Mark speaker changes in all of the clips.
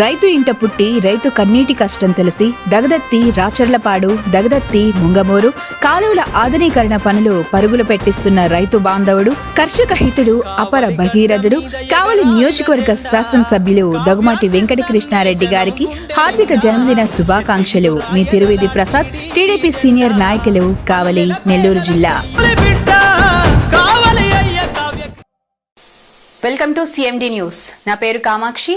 Speaker 1: రైతు ఇంట పుట్టి రైతు కన్నీటి కష్టం తెలిసి దగదత్తి రాచర్లపాడు దగదత్తి ముంగమూరు కాలువల ఆధునీకరణ పనులు పరుగులు పెట్టిస్తున్న రైతు బాంధవుడు కర్షక హితుడు అపర భగీరథుడు కావలి నియోజకవర్గ శాసనసభ్యులు దగుమాటి వెంకట కృష్ణారెడ్డి గారికి హార్దిక జన్మదిన శుభాకాంక్షలు. మీ తిరువిధి ప్రసాద్ టీడీపీ సీనియర్ నాయకులు కావలి నెల్లూరు జిల్లా.
Speaker 2: Welcome to CMD news. నా పేరు కామాక్షి.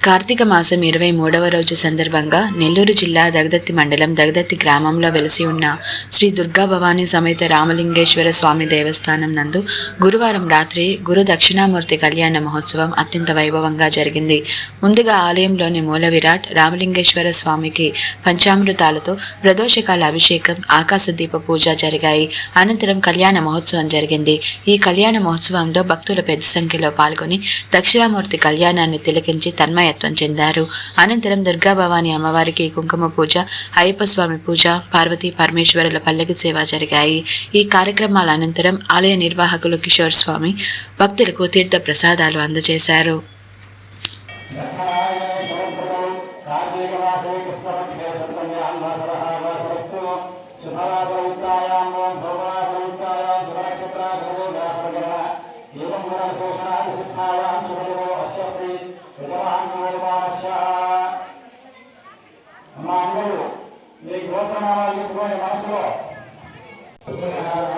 Speaker 3: కార్తీక మాసం ఇరవై మూడవ రోజు సందర్భంగా నెల్లూరు జిల్లా దగదత్తి మండలం దగదత్తి గ్రామంలో వెలిసి ఉన్న శ్రీ దుర్గా భవానీ సమేత రామలింగేశ్వర స్వామి దేవస్థానం నందు గురువారం రాత్రి గురు దక్షిణామూర్తి కళ్యాణ మహోత్సవం అత్యంత వైభవంగా జరిగింది. ముందుగా ఆలయంలోని మూల విరాట్ రామలింగేశ్వర స్వామికి పంచామృతాలతో ప్రదోషకాల అభిషేకం ఆకాశదీప పూజ జరిగాయి. అనంతరం కళ్యాణ మహోత్సవం జరిగింది. ఈ కళ్యాణ మహోత్సవంలో భక్తులు పెద్ద సంఖ్యలో పాల్గొని దక్షిణామూర్తి కళ్యాణాన్ని తిలకించి తన్మయ తన్మయత్వం చెందారు. అనంతరం దుర్గా భవాని అమ్మవారికి కుంకుమ పూజ అయ్యప్ప స్వామి పూజ పార్వతీ పరమేశ్వరుల పల్లకి సేవ జరిగాయి. ఈ కార్యక్రమాల అనంతరం ఆలయ నిర్వాహకులు కిషోర్ స్వామి భక్తులకు తీర్థ ప్రసాదాలు అందజేశారు.
Speaker 4: Obrigado.